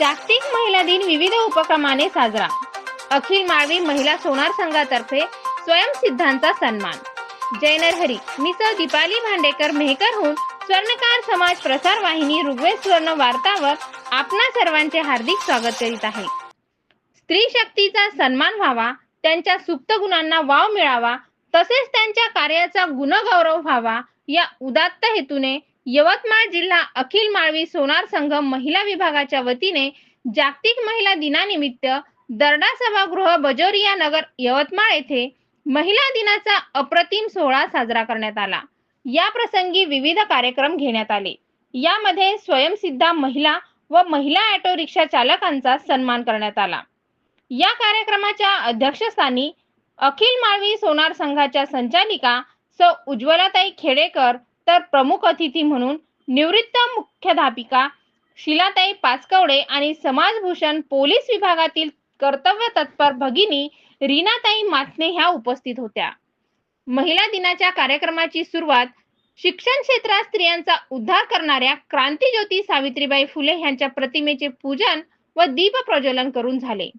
जागतिक महिला दिन विविध उपक्रमाने साजरा. अखिल माळवी महिला सोनार संघातर्फे स्वयंसिद्धांचा सन्मान. जयनर हरी मिसळ दीपाली भांडेकर मेहकरहून स्वर्णकार समाज प्रसार वाहिनी ऋग्वेद स्वर्ण वार्तावर आपणा सर्वांचे हार्दिक स्वागत करीत आहे. स्त्री शक्तीचा सन्मान व्हावा त्यांच्या सुप्त गुणांना वाव मिळावा तसेच त्यांच्या कार्याचा गुणगौरव व्हावा या उदात्त हेतूने यवतमाळ जिल्हा अखिल माळवी सोनार संघ महिला विभागाच्या वतीने जागतिक महिला दिनानिमित्त दर्डा सभागृह बजोरिया नगर यवतमाळ येथे महिला दिनाचा अप्रतिम सोहळा साजरा करण्यात आला. या प्रसंगी विविध कार्यक्रम घेण्यात आले. यामध्ये स्वयंसिद्धा महिला व महिला ऑटो रिक्षा चालकांचा सन्मान करण्यात आला. या कार्यक्रमाच्या अध्यक्षस्थानी अखिल माळवी सोनार संघाच्या संचालिका सौ. उज्ज्वलाताई खेडेकर तर प्रमुख अतिथी म्हणून निवृत्त मुख्याध्यापिका शिलाताई पाचकवडे आणि समाजभूषण पोलीस विभागातील कर्तव्य तत्पर भगिनी रीनाताई माथने ह्या उपस्थित होत्या. महिला दिनाच्या कार्यक्रमाची सुरुवात शिक्षण क्षेत्रात स्त्रियांचा उद्धार करणाऱ्या क्रांतीज्योती सावित्रीबाई फुले यांच्या प्रतिमेचे पूजन व दीप प्रज्वलन करून झाले.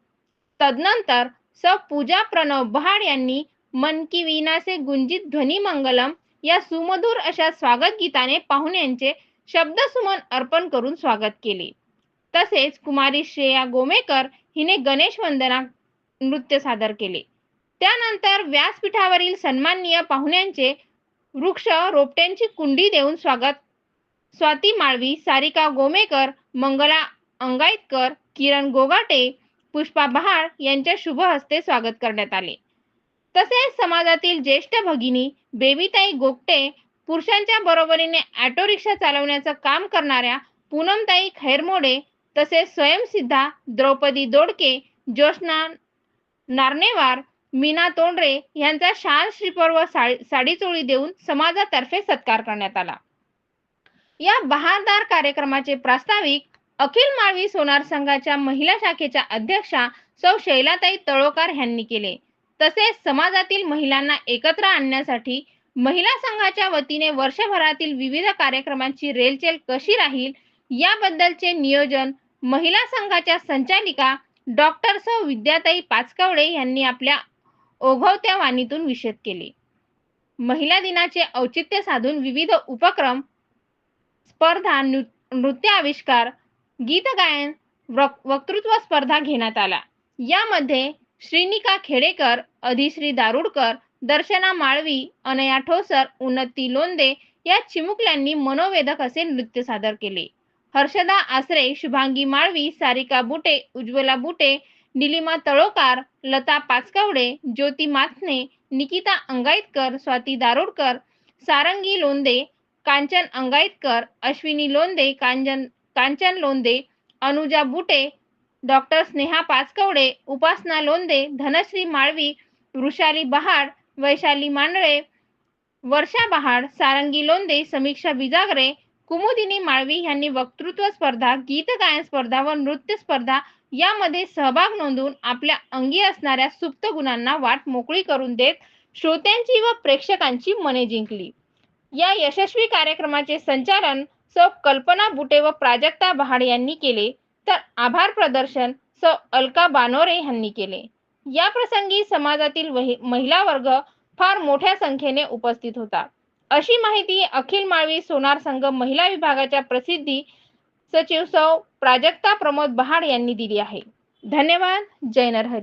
तदनंतर स पूजा प्रणव बहाड यांनी मन की वीणाचे गुंजित ध्वनी मंगलम या सुमधुर अशा स्वागत गीताने पाहुण्यांचे शब्दसुमन अर्पण करून स्वागत केले. तसेच कुमारी श्रेया गोमेकर हिने गणेश वंदना नृत्य सादर केले. त्यानंतर व्यासपीठावरील सन्माननीय पाहुण्यांचे वृक्ष रोपट्यांची कुंडी देऊन स्वागत स्वाती माळवी सारिका गोमेकर मंगला अंगाईतकर किरण गोगाटे पुष्पा बहाळ यांच्या शुभ हस्ते स्वागत करण्यात आले. तसेच समाजातील ज्येष्ठ भगिनी बेबीताई गोगटे पुरुषांच्या बरोबरीने ऑटो रिक्षा चालवण्याचं काम करणाऱ्या पूनमताई खैरमोडे तसेच स्वयंसिद्धा द्रौपदी दोडके ज्योत्ना नारनेवार मीना तोंडरे यांचा शाल श्रीपर व साडी साडीचोळी देऊन समाजातर्फे सत्कार करण्यात आला. या बहारदार कार्यक्रमाचे प्रास्ताविक अखिल माळवी सोनार संघाच्या महिला शाखेच्या अध्यक्षा सौ शैलाताई तळोकार यांनी केले. तसेच समाजातील महिलांना एकत्र आणण्यासाठी महिला संघाच्या वतीने वर्षभरातील विविध कार्यक्रमांची रेलचेल कशी राहील याबद्दलचे नियोजन महिला संघाच्या संचालिका डॉक्टर सौ विद्याताई पाचकवडे यांनी आपल्या ओघवत्या वाणीतून विशद केले. महिला दिनाचे औचित्य साधून विविध उपक्रम स्पर्धा नृ- नृत्य आविष्कार गीत गायन वक्तृत्व स्पर्धा घेण्यात आला. यामध्ये श्रीनिका खेडेकर अधिश्री दारुडकर दर्शना माळवी अनया ठोसर उन्नती लोंदे या चिमुकल्यांनी मनोवेदक असे नृत्य सादर केले. हर्षदा आसरे शुभांगी माळवी सारिका बुटे उज्ज्वला बुटे निलिमा तळोकार लता पाचकवडे ज्योती माथने निकिता अंगाईतकर स्वाती दारोडकर सारंगी लोंदे कांचन अंगाईतकर अश्विनी लोंदे कांचन कांचन लोंदे अनुजा बुटे डॉक्टर स्नेहा पाचकवडे उपासना लोंदे धनश्री माळवी वृषाली बहाड वैशाली मांडळे वर्षा बहाड सारंगी लोंदे समीक्षा बिजागरे कुमुदिनी माळवी यांनी वक्तृत्व स्पर्धा गीत गायन स्पर्धा व नृत्य स्पर्धा यामध्ये सहभाग नोंदवून आपल्या अंगी असणाऱ्या सुप्त गुणांना वाट मोकळी करून देत श्रोत्यांची व प्रेक्षकांची मने जिंकली. या यशस्वी कार्यक्रमाचे संचालन सौ कल्पना बुटे व प्राजक्ता बहाड यांनी केले. तर आभार प्रदर्शन सौ अलका बानोरे यांनी केले. या प्रसंगी समाजातील महिला वर्ग फार मोठ्या संख्येने उपस्थित होता. अशी माहिती अखिल माळवी सोनार संघ महिला विभागाच्या प्रसिद्धी सचिव सौ प्राजक्ता प्रमोद बहाड यांनी दिली आहे. धन्यवाद. जय नरहरी.